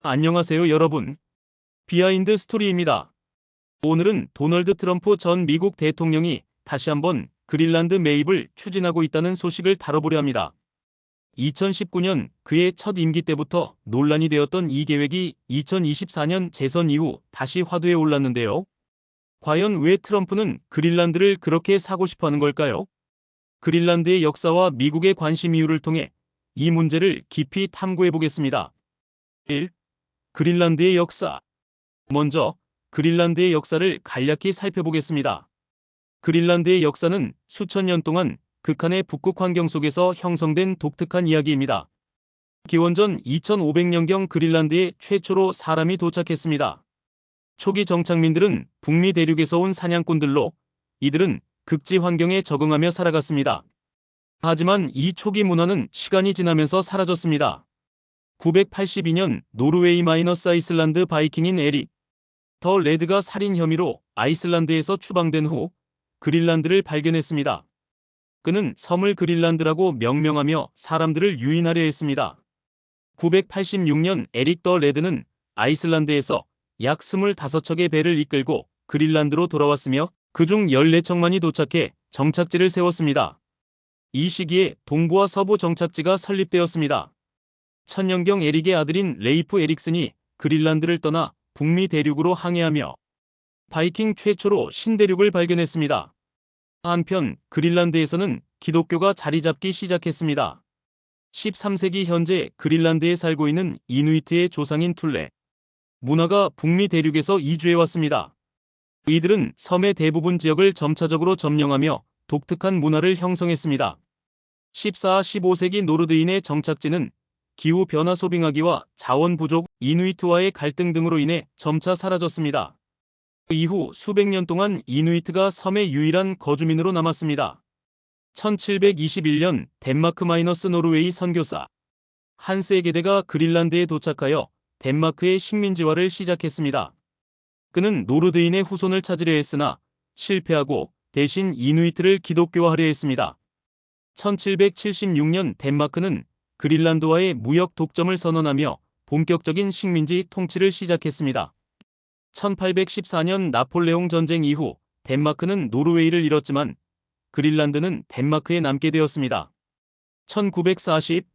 안녕하세요 여러분. 비하인드 스토리입니다. 오늘은 도널드 트럼프 전 미국 대통령이 다시 한번 그린란드 매입을 추진하고 있다는 소식을 다뤄보려 합니다. 2019년 그의 첫 임기 때부터 논란이 되었던 이 계획이 2024년 재선 이후 다시 화두에 올랐는데요. 과연 왜 트럼프는 그린란드를 그렇게 사고 싶어 하는 걸까요? 그린란드의 역사와 미국의 관심 이유를 통해 이 문제를 깊이 탐구해 보겠습니다. 1. 그린란드의 역사. 먼저 그린란드의 역사를 간략히 살펴보겠습니다. 그린란드의 역사는 수천 년 동안 극한의 북극 환경 속에서 형성된 독특한 이야기입니다. 기원전 2500년경 그린란드에 최초로 사람이 도착했습니다. 초기 정착민들은 북미 대륙에서 온 사냥꾼들로 이들은 극지 환경에 적응하며 살아갔습니다. 하지만 이 초기 문화는 시간이 지나면서 사라졌습니다. 982년 노르웨이 마이너스 아이슬란드 바이킹인 에릭 더 레드가 살인 혐의로 아이슬란드에서 추방된 후 그린란드를 발견했습니다. 그는 섬을 그린란드라고 명명하며 사람들을 유인하려 했습니다. 986년 에릭 더 레드는 아이슬란드에서 약 25척의 배를 이끌고 그린란드로 돌아왔으며 그중 14척만이 도착해 정착지를 세웠습니다. 이 시기에 동부와 서부 정착지가 설립되었습니다. 천년경 에릭의 아들인 레이프 에릭슨이 그린란드를 떠나 북미 대륙으로 항해하며 바이킹 최초로 신대륙을 발견했습니다. 한편 그린란드에서는 기독교가 자리 잡기 시작했습니다. 13세기 현재 그린란드에 살고 있는 이누이트의 조상인 툴레. 문화가 북미 대륙에서 이주해 왔습니다. 이들은 섬의 대부분 지역을 점차적으로 점령하며 독특한 문화를 형성했습니다. 14, 15세기 노르드인의 정착지는 기후 변화 소빙하기와 자원 부족, 이누이트와의 갈등 등으로 인해 점차 사라졌습니다. 이후 수백 년 동안 이누이트가 섬의 유일한 거주민으로 남았습니다. 1721년 덴마크 마이너스 노르웨이 선교사 한스의 게대가 그린란드에 도착하여 덴마크의 식민지화를 시작했습니다. 그는 노르드인의 후손을 찾으려 했으나 실패하고 대신 이누이트를 기독교화하려 했습니다. 1776년 덴마크는 그린란드와의 무역 독점을 선언하며 본격적인 식민지 통치를 시작했습니다. 1814년 나폴레옹 전쟁 이후 덴마크는 노르웨이를 잃었지만 그린란드는 덴마크에 남게 되었습니다. 1940,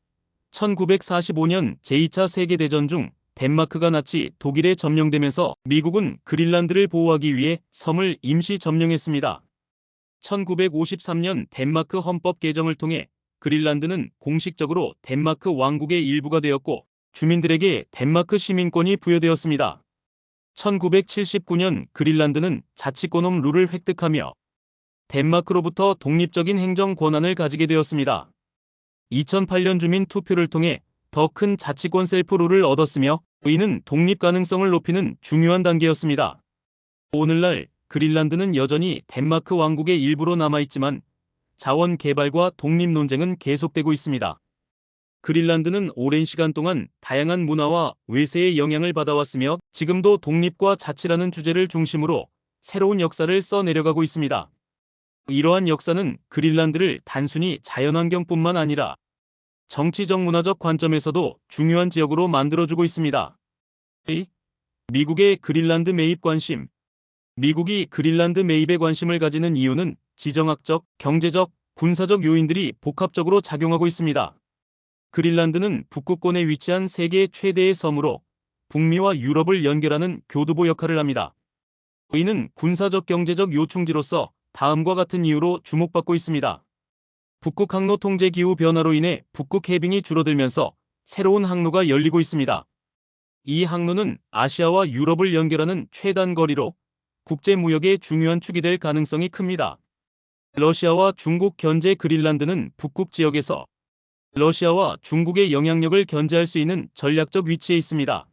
1945년 제2차 세계대전 중 덴마크가 나치 독일에 점령되면서 미국은 그린란드를 보호하기 위해 섬을 임시 점령했습니다. 1953년 덴마크 헌법 개정을 통해 그린란드는 공식적으로 덴마크 왕국의 일부가 되었고 주민들에게 덴마크 시민권이 부여되었습니다. 1979년 그린란드는 자치권홈 룰을 획득하며 덴마크로부터 독립적인 행정 권한을 가지게 되었습니다. 2008년 주민 투표를 통해 더 큰 자치권 셀프 룰을 얻었으며 이는 독립 가능성을 높이는 중요한 단계였습니다. 오늘날 그린란드는 여전히 덴마크 왕국의 일부로 남아있지만 자원 개발과 독립 논쟁은 계속되고 있습니다. 그린란드는 오랜 시간 동안 다양한 문화와 외세의 영향을 받아왔으며 지금도 독립과 자치라는 주제를 중심으로 새로운 역사를 써내려가고 있습니다. 이러한 역사는 그린란드를 단순히 자연환경뿐만 아니라 정치적 문화적 관점에서도 중요한 지역으로 만들어주고 있습니다. 미국의 그린란드 매입 관심 미국이 그린란드 매입에 관심을 가지는 이유는 지정학적, 경제적, 군사적 요인들이 복합적으로 작용하고 있습니다. 그린란드는 북극권에 위치한 세계 최대의 섬으로 북미와 유럽을 연결하는 교두보 역할을 합니다. 이는 군사적 경제적 요충지로서 다음과 같은 이유로 주목받고 있습니다. 북극 항로 통제 기후 변화로 인해 북극 해빙이 줄어들면서 새로운 항로가 열리고 있습니다. 이 항로는 아시아와 유럽을 연결하는 최단 거리로 국제 무역의 중요한 축이 될 가능성이 큽니다. 러시아와 중국 견제 그린란드는 북극 지역에서 러시아와 중국의 영향력을 견제할 수 있는 전략적 위치에 있습니다.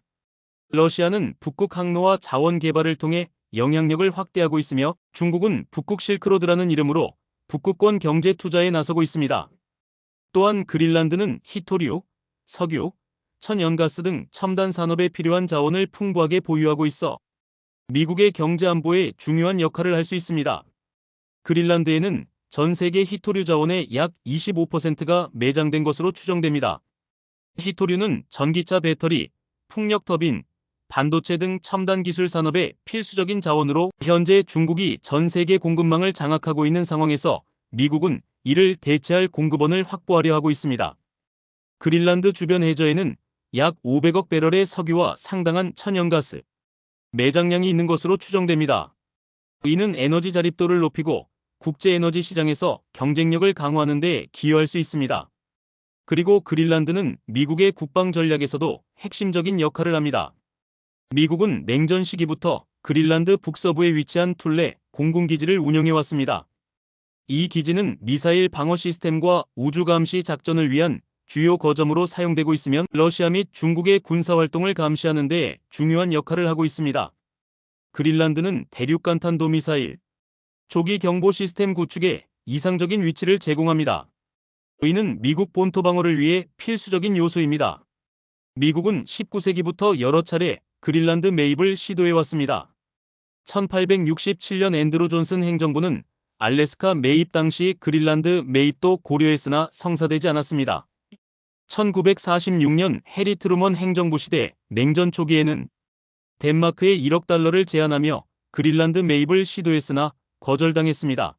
러시아는 북극 항로와 자원 개발을 통해 영향력을 확대하고 있으며 중국은 북극 실크로드라는 이름으로 북극권 경제 투자에 나서고 있습니다. 또한 그린란드는 히토류, 석유, 천연가스 등 첨단 산업에 필요한 자원을 풍부하게 보유하고 있어 미국의 경제 안보에 중요한 역할을 할 수 있습니다. 그린란드에는 전 세계 히토류 자원의 약 25%가 매장된 것으로 추정됩니다. 히토류는 전기차 배터리, 풍력 터빈, 반도체 등 첨단 기술 산업의 필수적인 자원으로 현재 중국이 전 세계 공급망을 장악하고 있는 상황에서 미국은 이를 대체할 공급원을 확보하려 하고 있습니다. 그린란드 주변 해저에는 약 500억 배럴의 석유와 상당한 천연가스, 매장량이 있는 것으로 추정됩니다. 이는 에너지 자립도를 높이고 국제 에너지 시장에서 경쟁력을 강화하는 데 기여할 수 있습니다. 그리고 그린란드는 미국의 국방 전략에서도 핵심적인 역할을 합니다. 미국은 냉전 시기부터 그린란드 북서부에 위치한 툴레 공군기지를 운영해 왔습니다. 이 기지는 미사일 방어 시스템과 우주 감시 작전을 위한 주요 거점으로 사용되고 있으면 러시아 및 중국의 군사 활동을 감시하는 데 중요한 역할을 하고 있습니다. 그린란드는 대륙간 탄도 미사일, 조기 경보 시스템 구축에 이상적인 위치를 제공합니다. 이는 미국 본토 방어를 위해 필수적인 요소입니다. 미국은 19세기부터 여러 차례 그린란드 매입을 시도해 왔습니다. 1867년 앤드루 존슨 행정부는 알래스카 매입 당시 그린란드 매입도 고려했으나 성사되지 않았습니다. 1946년 해리 트루먼 행정부 시대 냉전 초기에는 덴마크에 1억 달러를 제안하며 그린란드 매입을 시도했으나 거절당했습니다.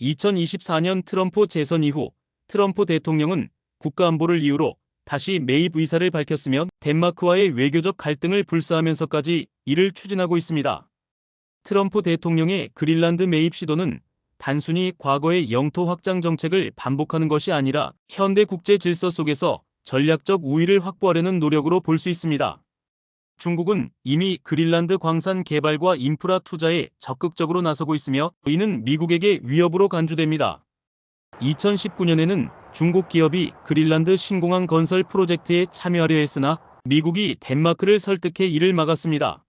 2024년 트럼프 재선 이후 트럼프 대통령은 국가안보를 이유로 다시 매입 의사를 밝혔으며 덴마크와의 외교적 갈등을 불사하면서까지 이를 추진하고 있습니다. 트럼프 대통령의 그린란드 매입 시도는 단순히 과거의 영토 확장 정책을 반복하는 것이 아니라 현대 국제 질서 속에서 전략적 우위를 확보하려는 노력으로 볼 수 있습니다. 중국은 이미 그린란드 광산 개발과 인프라 투자에 적극적으로 나서고 있으며 이는 미국에게 위협으로 간주됩니다. 2019년에는 중국 기업이 그린란드 신공항 건설 프로젝트에 참여하려 했으나 미국이 덴마크를 설득해 이를 막았습니다.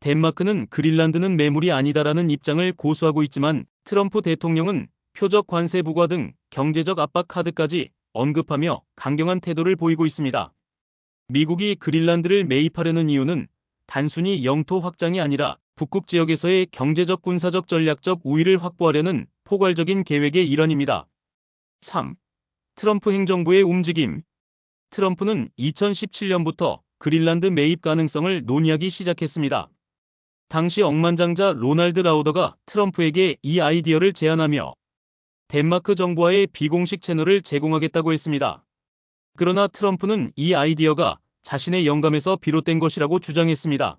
덴마크는 그린란드는 매물이 아니다라는 입장을 고수하고 있지만 트럼프 대통령은 표적 관세 부과 등 경제적 압박 카드까지 언급하며 강경한 태도를 보이고 있습니다. 미국이 그린란드를 매입하려는 이유는 단순히 영토 확장이 아니라 북극 지역에서의 경제적 군사적 전략적 우위를 확보하려는 포괄적인 계획의 일환입니다. 3. 트럼프 행정부의 움직임 트럼프는 2017년부터 그린란드 매입 가능성을 논의하기 시작했습니다. 당시 억만장자 로날드 라우더가 트럼프에게 이 아이디어를 제안하며 덴마크 정부와의 비공식 채널을 제공하겠다고 했습니다. 그러나 트럼프는 이 아이디어가 자신의 영감에서 비롯된 것이라고 주장했습니다.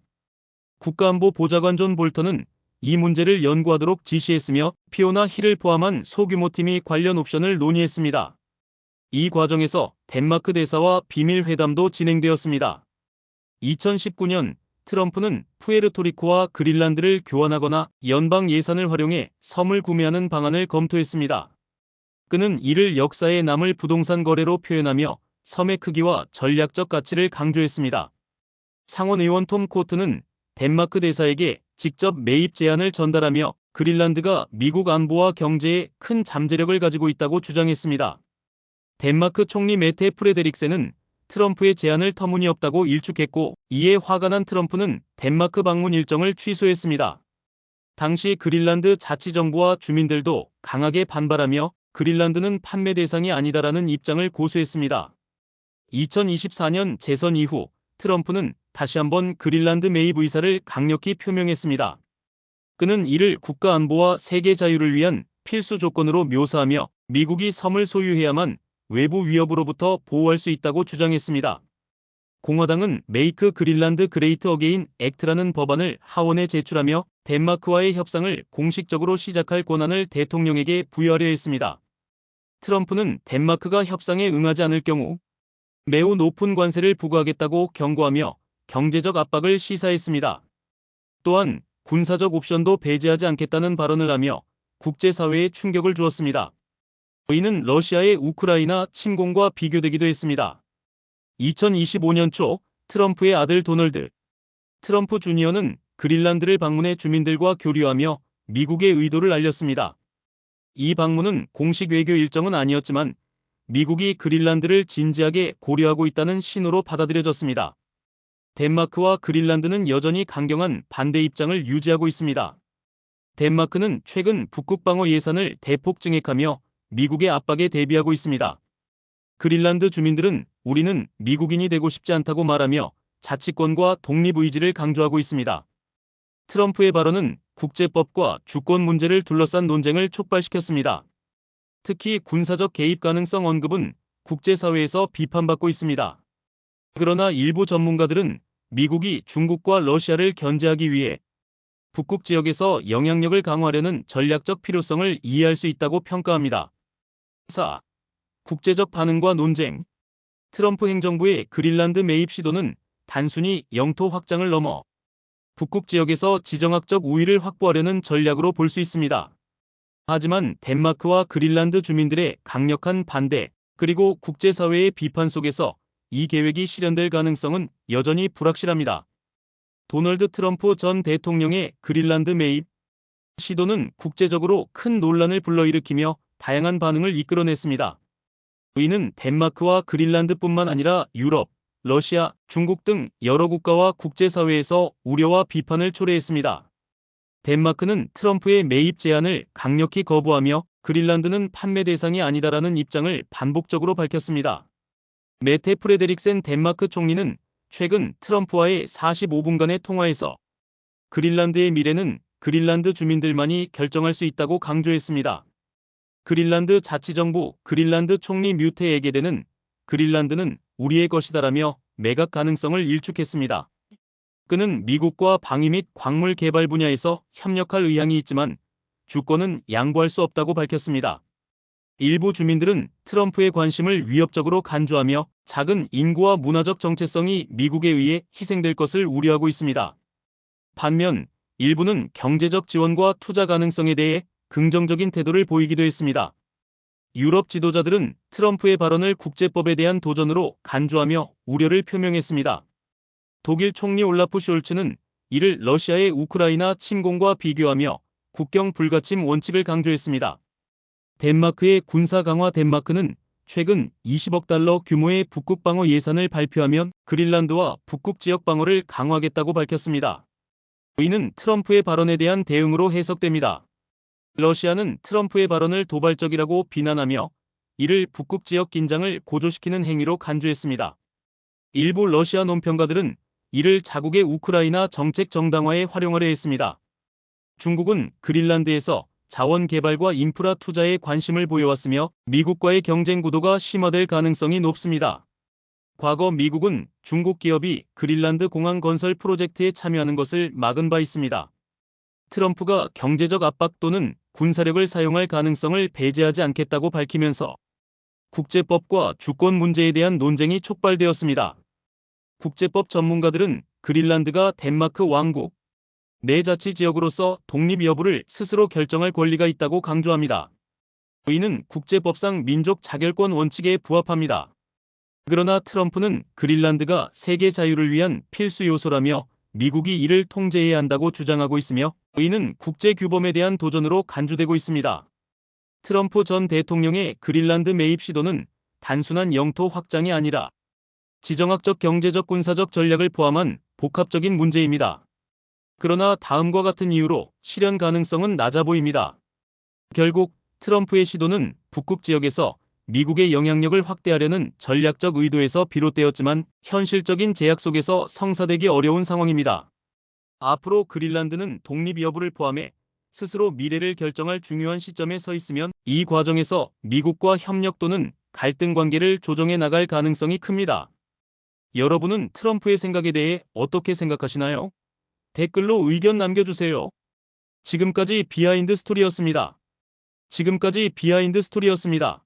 국가안보 보좌관 존 볼턴은 이 문제를 연구하도록 지시했으며 피오나 힐을 포함한 소규모 팀이 관련 옵션을 논의했습니다. 이 과정에서 덴마크 대사와 비밀 회담도 진행되었습니다. 2019년 트럼프는 푸에르토리코와 그린란드를 교환하거나 연방 예산을 활용해 섬을 구매하는 방안을 검토했습니다. 그는 이를 역사에 남을 부동산 거래로 표현하며 섬의 크기와 전략적 가치를 강조했습니다. 상원 의원 톰 코트는 덴마크 대사에게 직접 매입 제안을 전달하며 그린란드가 미국 안보와 경제에 큰 잠재력을 가지고 있다고 주장했습니다. 덴마크 총리 메테 프레데릭센은 트럼프의 제안을 터무니없다고 일축했고 이에 화가 난 트럼프는 덴마크 방문 일정을 취소했습니다. 당시 그린란드 자치정부와 주민들도 강하게 반발하며 그린란드는 판매 대상이 아니다라는 입장을 고수했습니다. 2024년 재선 이후 트럼프는 다시 한번 그린란드 매입 의사를 강력히 표명했습니다. 그는 이를 국가 안보와 세계 자유를 위한 필수 조건으로 묘사하며 미국이 섬을 소유해야만 외부 위협으로부터 보호할 수 있다고 주장했습니다. 공화당은 메이크 그린란드 그레이트 어게인 액트라는 법안을 하원에 제출하며 덴마크와의 협상을 공식적으로 시작할 권한을 대통령에게 부여하려 했습니다. 트럼프는 덴마크가 협상에 응하지 않을 경우 매우 높은 관세를 부과하겠다고 경고하며 경제적 압박을 시사했습니다. 또한 군사적 옵션도 배제하지 않겠다는 발언을 하며 국제사회에 충격을 주었습니다. 이는 러시아의 우크라이나 침공과 비교되기도 했습니다. 2025년 초 트럼프의 아들 도널드 트럼프 주니어는 그린란드를 방문해 주민들과 교류하며 미국의 의도를 알렸습니다. 이 방문은 공식 외교 일정은 아니었지만 미국이 그린란드를 진지하게 고려하고 있다는 신호로 받아들여졌습니다. 덴마크와 그린란드는 여전히 강경한 반대 입장을 유지하고 있습니다. 덴마크는 최근 북극 방어 예산을 대폭 증액하며 미국의 압박에 대비하고 있습니다. 그린란드 주민들은 우리는 미국인이 되고 싶지 않다고 말하며 자치권과 독립 의지를 강조하고 있습니다. 트럼프의 발언은 국제법과 주권 문제를 둘러싼 논쟁을 촉발시켰습니다. 특히 군사적 개입 가능성 언급은 국제사회에서 비판받고 있습니다. 그러나 일부 전문가들은 미국이 중국과 러시아를 견제하기 위해 북극 지역에서 영향력을 강화하려는 전략적 필요성을 이해할 수 있다고 평가합니다. 4. 국제적 반응과 논쟁 트럼프 행정부의 그린란드 매입 시도는 단순히 영토 확장을 넘어 북극 지역에서 지정학적 우위를 확보하려는 전략으로 볼 수 있습니다. 하지만 덴마크와 그린란드 주민들의 강력한 반대 그리고 국제사회의 비판 속에서 이 계획이 실현될 가능성은 여전히 불확실합니다. 도널드 트럼프 전 대통령의 그린란드 매입 시도는 국제적으로 큰 논란을 불러일으키며 다양한 반응을 이끌어냈습니다. 이는 덴마크와 그린란드뿐만 아니라 유럽, 러시아, 중국 등 여러 국가와 국제사회에서 우려와 비판을 초래했습니다. 덴마크는 트럼프의 매입 제안을 강력히 거부하며 그린란드는 판매 대상이 아니다라는 입장을 반복적으로 밝혔습니다. 메테 프레데릭센 덴마크 총리는 최근 트럼프와의 45분간의 통화에서 그린란드의 미래는 그린란드 주민들만이 결정할 수 있다고 강조했습니다. 그린란드 자치정부 그린란드 총리 뮤테에게 되는 그린란드는 우리의 것이다라며 매각 가능성을 일축했습니다. 그는 미국과 방위 및 광물 개발 분야에서 협력할 의향이 있지만 주권은 양보할 수 없다고 밝혔습니다. 일부 주민들은 트럼프의 관심을 위협적으로 간주하며 작은 인구와 문화적 정체성이 미국에 의해 희생될 것을 우려하고 있습니다. 반면 일부는 경제적 지원과 투자 가능성에 대해 긍정적인 태도를 보이기도 했습니다. 유럽 지도자들은 트럼프의 발언을 국제법에 대한 도전으로 간주하며 우려를 표명했습니다. 독일 총리 올라프 숄츠는 이를 러시아의 우크라이나 침공과 비교하며 국경 불가침 원칙을 강조했습니다. 덴마크의 군사 강화 덴마크는 최근 20억 달러 규모의 북극 방어 예산을 발표하면 그린란드와 북극 지역 방어를 강화하겠다고 밝혔습니다. 이는 트럼프의 발언에 대한 대응으로 해석됩니다. 러시아는 트럼프의 발언을 도발적이라고 비난하며 이를 북극 지역 긴장을 고조시키는 행위로 간주했습니다. 일부 러시아 논평가들은 이를 자국의 우크라이나 정책 정당화에 활용하려 했습니다. 중국은 그린란드에서 자원 개발과 인프라 투자에 관심을 보여왔으며 미국과의 경쟁 구도가 심화될 가능성이 높습니다. 과거 미국은 중국 기업이 그린란드 공항 건설 프로젝트에 참여하는 것을 막은 바 있습니다. 트럼프가 경제적 압박 또는 군사력을 사용할 가능성을 배제하지 않겠다고 밝히면서 국제법과 주권 문제에 대한 논쟁이 촉발되었습니다. 국제법 전문가들은 그린란드가 덴마크 왕국 내 자치 지역으로서 독립 여부를 스스로 결정할 권리가 있다고 강조합니다. 이는 국제법상 민족 자결권 원칙에 부합합니다. 그러나 트럼프는 그린란드가 세계 자유를 위한 필수 요소라며 미국이 이를 통제해야 한다고 주장하고 있으며 이는 국제 규범에 대한 도전으로 간주되고 있습니다. 트럼프 전 대통령의 그린란드 매입 시도는 단순한 영토 확장이 아니라 지정학적 경제적 군사적 전략을 포함한 복합적인 문제입니다. 그러나 다음과 같은 이유로 실현 가능성은 낮아 보입니다. 결국 트럼프의 시도는 북극 지역에서 미국의 영향력을 확대하려는 전략적 의도에서 비롯되었지만 현실적인 제약 속에서 성사되기 어려운 상황입니다. 앞으로 그린란드는 독립 여부를 포함해 스스로 미래를 결정할 중요한 시점에 서 있으면 이 과정에서 미국과 협력 또는 갈등 관계를 조정해 나갈 가능성이 큽니다. 여러분은 트럼프의 생각에 대해 어떻게 생각하시나요? 댓글로 의견 남겨주세요. 지금까지 비하인드 스토리였습니다. 지금까지 비하인드 스토리였습니다.